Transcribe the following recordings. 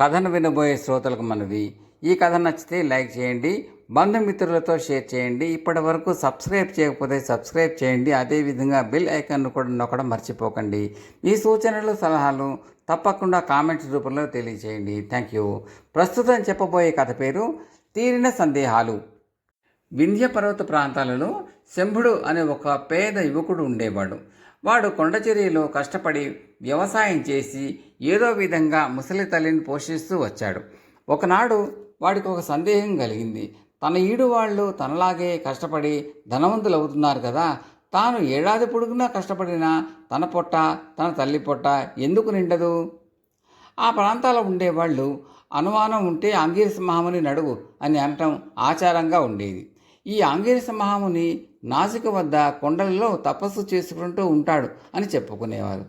కథను వినబోయే శ్రోతలకు మనవి. ఈ కథ నచ్చితే లైక్ చేయండి బంధుమిత్రులతో షేర్ చేయండి. ఇప్పటి వరకు సబ్స్క్రైబ్ చేయకపోతే సబ్స్క్రైబ్ చేయండి. అదేవిధంగా బెల్ ఐకాన్ను కూడా నొక్కడం మర్చిపోకండి. మీ సూచనలు సలహాలు తప్పకుండా కామెంట్స్ రూపంలో తెలియజేయండి థ్యాంక్ యూ. ప్రస్తుతం చెప్పబోయే కథ పేరు తీరిన సందేహాలు. వింధ్య పర్వత ప్రాంతాలలో శంభుడు అనే ఒక పేద యువకుడు ఉండేవాడు. వాడు కొండచెరిలో కష్టపడి వ్యవసాయం చేసి ఏదో విధంగా ముసలి తల్లిని పోషిస్తూ వచ్చాడు. ఒకనాడు వాడికి ఒక సందేహం కలిగింది. తన ఈడు వాళ్ళు తనలాగే కష్టపడి ధనవంతులు అవుతున్నారు కదా. తాను ఏడాది పొడుగునా కష్టపడినా తన పొట్ట తన తల్లి పొట్ట ఎందుకు నిండదు? ఆ ప్రాంతాల్లో ఉండేవాళ్ళు అనుమానం ఉంటే ఆంగీరస మహాముని నడువు అని అనటం ఆచారంగా ఉండేది. ఈ ఆంగీరస మహాముని నాసిక వద్ద కొండలలో తపస్సు చేసుకుంటూ ఉంటాడు అని చెప్పుకునేవారు.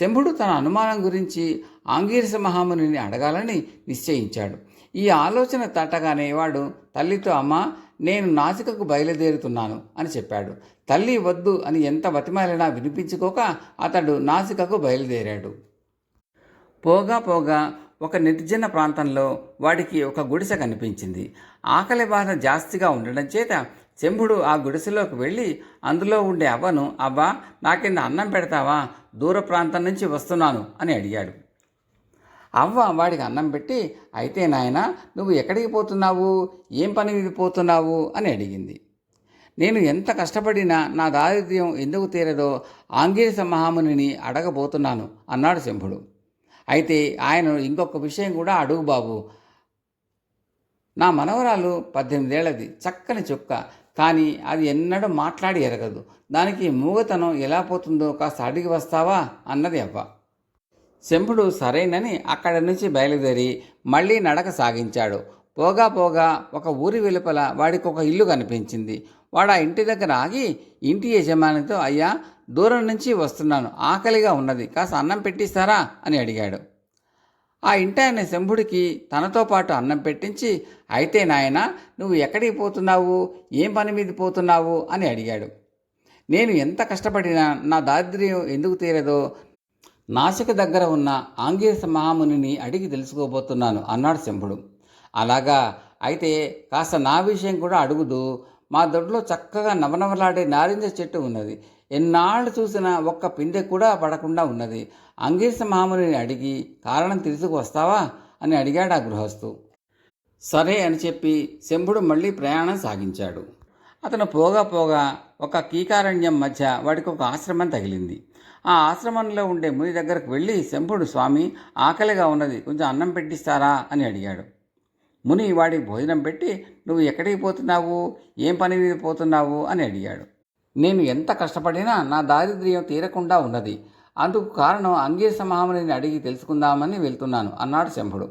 శంభుడు తన అనుమానం గురించి ఆంగీరస మహామునిని అడగాలని నిశ్చయించాడు. ఈ ఆలోచన తట్టగానే వాడు తల్లితో అమ్మ నేను నాసికకు బయలుదేరుతున్నాను అని చెప్పాడు. తల్లి వద్దు అని ఎంత బతిమాలినా వినిపించుకోక అతడు నాసికకు బయలుదేరాడు. పోగా పోగా ఒక నిర్జన ప్రాంతంలో వాడికి ఒక గుడిసె కనిపించింది. ఆకలి బాధ జాస్తిగా ఉండడం చేత చెంబుడు ఆ గుడిసెలోకి వెళ్ళి అందులో ఉండే అవ్వను అవ్వ నాకింద అన్నం పెడతావా? దూర ప్రాంతం నుంచి వస్తున్నాను అని అడిగాడు. అవ్వ వాడికి అన్నం పెట్టి అయితే నాయన నువ్వు ఎక్కడికి పోతున్నావు? ఏం పని మీద పోతున్నావు? అని అడిగింది. నేను ఎంత కష్టపడినా నా దారిద్ర్యం ఎందుకు తీరదో ఆంగీరస మహామునిని అడగబోతున్నాను అన్నాడు శంభుడు అయితే ఆయన ఇంకొక విషయం కూడా అడుగు బాబు. నా మనవరాలు పద్దెనిమిదేళ్ళది చక్కని చుక్క. కానీ అది ఎన్నడూ మాట్లాడి ఎరగదు. దానికి మూగతనం ఎలా పోతుందో కాస్త అడిగి వస్తావా? అన్నది అవ్వ. శంభుడు సరేనని అక్కడి నుంచి బయలుదేరి మళ్ళీ నడక సాగించాడు. పోగా పోగా ఒక ఊరి వెలుపల వాడికి ఒక ఇల్లు కనిపించింది. వాడు ఆ ఇంటి దగ్గర ఆగి ఇంటి యజమానితో అయ్యా దూరం నుంచి వస్తున్నాను. ఆకలిగా ఉన్నది. కాస్త అన్నం పెట్టిస్తారా? అని అడిగాడు. ఆ ఇంటి ఆయన శంభుడికి తనతో పాటు అన్నం పెట్టించి అయితే నాయన నువ్వు ఎక్కడికి పోతున్నావు? ఏం పని మీద పోతున్నావు? అని అడిగాడు. నేను ఎంత కష్టపడినా నా దారిద్ర్యం ఎందుకు తీరదో నాసిక దగ్గర ఉన్న ఆంగీరస మహామునిని అడిగి తెలుసుకోబోతున్నాను అన్నాడు శంభుడు. అలాగా? అయితే కాస్త నా విషయం కూడా అడుగుదు. మా దొడ్లో చక్కగా నవనవలాడే నారింజ చెట్టు ఉన్నది. ఎన్నాళ్ళు చూసినా ఒక్క పిందె కూడా పడకుండా ఉన్నది. అంగీర్స మామూలిని అడిగి కారణం తెలుసుకు వస్తావా? అని అడిగాడు ఆ గృహస్థు. సరే అని చెప్పి శంభుడు మళ్ళీ ప్రయాణం సాగించాడు. అతను పోగా పోగా ఒక కీకారణ్యం మధ్య వాడికి ఒక ఆశ్రమం తగిలింది. ఆ ఆశ్రమంలో ఉండే ముని దగ్గరకు వెళ్ళి శంభుడు స్వామి ఆకలిగా ఉన్నది. కొంచెం అన్నం పెట్టిస్తారా? అని అడిగాడు. ముని వాడికి భోజనం పెట్టి నువ్వు ఎక్కడికి పోతున్నావు? ఏం పని మీద పోతున్నావు? అని అడిగాడు. నేను ఎంత కష్టపడినా నా దారిద్ర్యం తీరకుండా ఉన్నది. అందుకు కారణం అంగీరస మహామునిని అడిగి తెలుసుకుందామని వెళ్తున్నాను అన్నాడు శంభుడు.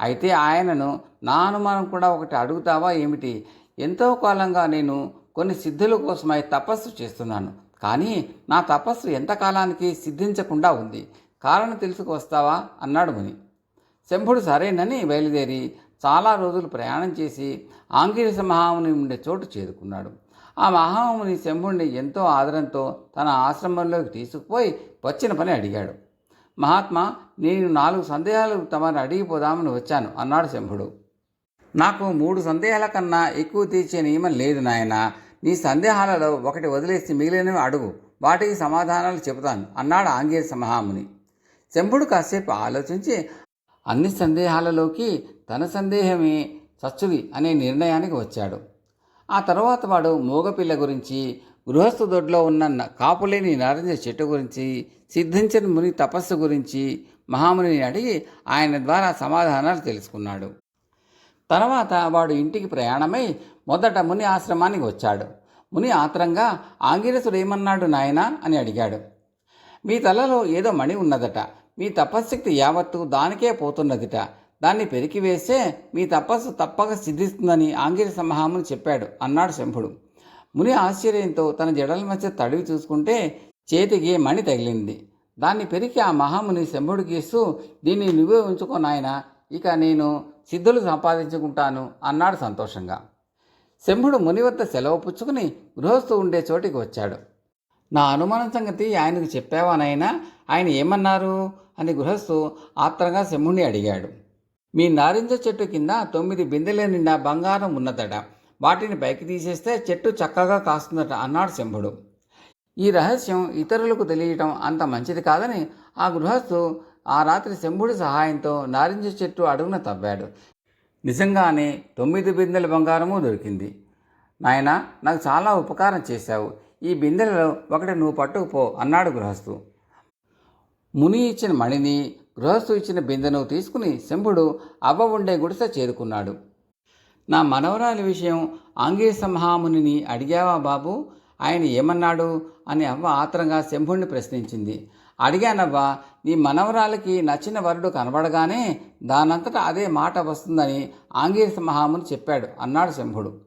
అయితే ఆయనను నా అనుమానం కూడా ఒకటి అడుగుతావా ఏమిటి? ఎంతో కాలంగా నేను కొన్ని సిద్ధుల కోసమై తపస్సు చేస్తున్నాను. కానీ నా తపస్సు ఎంతకాలానికి సిద్ధించకుండా ఉంది. కారణం తెలుసుకు వస్తావా అన్నాడు ముని. శంభుడు సరేనని బయలుదేరి చాలా రోజులు ప్రయాణం చేసి ఆంగిరస మహాముని ఉండే చోటు చేరుకున్నాడు. ఆ మహాముని శంభుణ్ణి ఎంతో ఆదరంతో తన ఆశ్రమంలోకి తీసుకుపోయి వచ్చిన పని అడిగాడు. మహాత్మా నేను నాలుగు సందేహాలు తమను అడిగిపోదామని వచ్చాను అన్నాడు శంభుడు. నాకు మూడు సందేహాల కన్నా ఎక్కువ తీర్చే నియమం లేదు నాయన. నీ సందేహాలలో ఒకటి వదిలేసి మిగిలినవి అడుగు. వాటికి సమాధానాలు చెబుతాను అన్నాడు ఆంగేయ మహాముని. శంభుడు కాసేపు ఆలోచించి అన్ని సందేహాలలోకి తన సందేహమే సచ్చుది అనే నిర్ణయానికి వచ్చాడు. ఆ తర్వాత వాడు మూగపిల్ల గురించి గృహస్థు దొడ్లో ఉన్న కాపులేని నారింజ చెట్టు గురించి సిద్ధించిన ముని తపస్సు గురించి మహామునిని అడిగి ఆయన ద్వారా సమాధానాలు తెలుసుకున్నాడు. తర్వాత వాడు ఇంటికి ప్రయాణమై మొదట ముని ఆశ్రమానికి వచ్చాడు. ముని ఆత్రంగా ఆంగిరసుడు ఏమన్నాడు నాయనా? అని అడిగాడు. మీ తలలో ఏదో మణి ఉన్నదట. మీ తపశ్శక్తి యావత్తు దానికే పోతున్నదిట. దాన్ని పెరికివేస్తే మీ తపస్సు తప్పక సిద్ధిస్తుందని ఆంగిరి మహాముని చెప్పాడు అన్నాడు శంభుడు. ముని ఆశ్చర్యంతో తన జడల మధ్య తడివి చూసుకుంటే చేతికి మణి తగిలింది. దాన్ని పెరికి ఆ మహాముని శంభుడికి ఇస్తూ దీన్ని నువ్వే ఉంచుకో నాయన ఇక నేను సిద్ధులు సంపాదించుకుంటాను అన్నాడు సంతోషంగా. శంభుడు ముని వద్ద సెలవు పుచ్చుకుని గృహస్థు ఉండే చోటికి వచ్చాడు. నా అనుమానం సంగతి ఆయనకు చెప్పావా నాయనా? ఆయన ఏమన్నారు? అని గృహస్థు ఆత్రంగా శంభుణ్ణి అడిగాడు. మీ నారింజ చెట్టు కింద తొమ్మిది బిందెల నిండా బంగారం ఉన్నదట. వాటిని పైకి తీసేస్తే చెట్టు చక్కగా కాస్తుందట అన్నాడు శంభుడు. ఈ రహస్యం ఇతరులకు తెలియటం అంత మంచిది కాదని ఆ గృహస్థు ఆ రాత్రి శంభుడి సహాయంతో నారింజ చెట్టు అడుగున తవ్వాడు. నిజంగానే తొమ్మిది బిందెల బంగారము దొరికింది. నాయన నాకు చాలా ఉపకారం చేశావు. ఈ బిందెలలో ఒకటి నువ్వు పట్టుకుపో అన్నాడు గృహస్థు. ముని ఇచ్చిన మణిని గృహస్థు ఇచ్చిన బిందెను తీసుకుని శంభుడు అవ్వ ఉండే గుడిసె చేరుకున్నాడు. నా మనవరాలి విషయం ఆంగీరస మహామునిని అడిగావా బాబు? ఆయన ఏమన్నాడు? అని అవ్వ ఆత్రంగా శంభుణ్ణి ప్రశ్నించింది. అడిగానవ్వా నీ మనవరాలకి నచ్చిన వరుడు కనబడగానే దానంతటా అదే మాట వస్తుందని ఆంగీరస మహాముని చెప్పాడు అన్నాడు శంభుడు.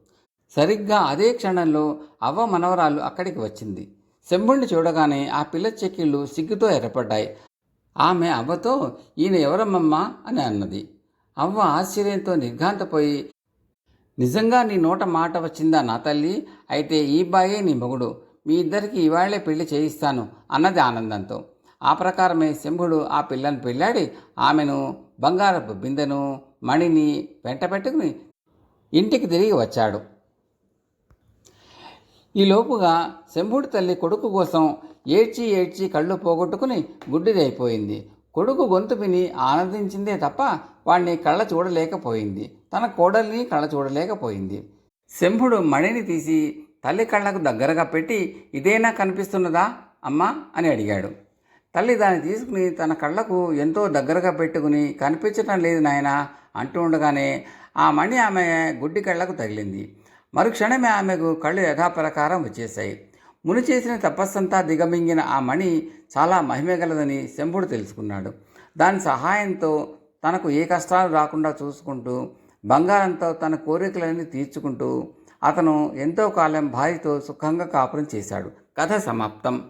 సరిగ్గా అదే క్షణంలో అవ్వ మనవరాలు అక్కడికి వచ్చింది. శంభుణ్ణి చూడగానే ఆ పిల్ల చెక్కిళ్ళు సిగ్గుతో ఎర్రపడ్డాయి. ఆమె అవ్వతో ఈయన ఎవరమ్మమ్మా? అని అన్నది. అవ్వ ఆశ్చర్యంతో నిర్ఘాంతపోయి నిజంగా నీ నోట మాట వచ్చిందా నా తల్లి? అయితే ఈ బాయే నీ మొగుడు. మీ ఇద్దరికి ఇవాళ్ళే పెళ్ళి చేయిస్తాను అన్నది ఆనందంతో. ఆ ప్రకారమే శంభుడు ఆ పిల్లను పెళ్ళాడి ఆమెను బంగారపు బిందెను మణిని వెంట పెట్టుకుని ఇంటికి తిరిగి వచ్చాడు. ఈ లోపుగా శంభుడి తల్లి కొడుకు కోసం ఏడ్చి ఏడ్చి కళ్ళు పోగొట్టుకుని గుడ్డిదైపోయింది. కొడుకు గొంతు విని ఆనందించిందే తప్ప వాణ్ణి కళ్ళ చూడలేకపోయింది. తన కోడల్ని కళ్ళ చూడలేకపోయింది. శంభుడు మణిని తీసి తల్లి కళ్ళకు దగ్గరగా పెట్టి ఇదేనా కనిపిస్తున్నదా అమ్మా అని అడిగాడు. తల్లి దాన్ని తీసుకుని తన కళ్ళకు ఎంతో దగ్గరగా పెట్టుకుని కనిపించటం లేదు నాయన అంటూ ఉండగానే ఆ మణి ఆమె గుడ్డి కళ్ళకు తగిలింది. మరుక్షణమే ఆమెకు కళ్ళు యథాప్రకారం వచ్చేశాయి. ముని చేసిన తపస్సంతా దిగమింగిన ఆ మణి చాలా మహిమగలదని శంభుడు తెలుసుకున్నాడు. దాని సహాయంతో తనకు ఏ కష్టాలు రాకుండా చూసుకుంటూ బంగారంతో తన కోరికలన్నీ తీర్చుకుంటూ అతను ఎంతో కాలం భార్యతో సుఖంగా కాపురం చేశాడు. కథ సమాప్తం.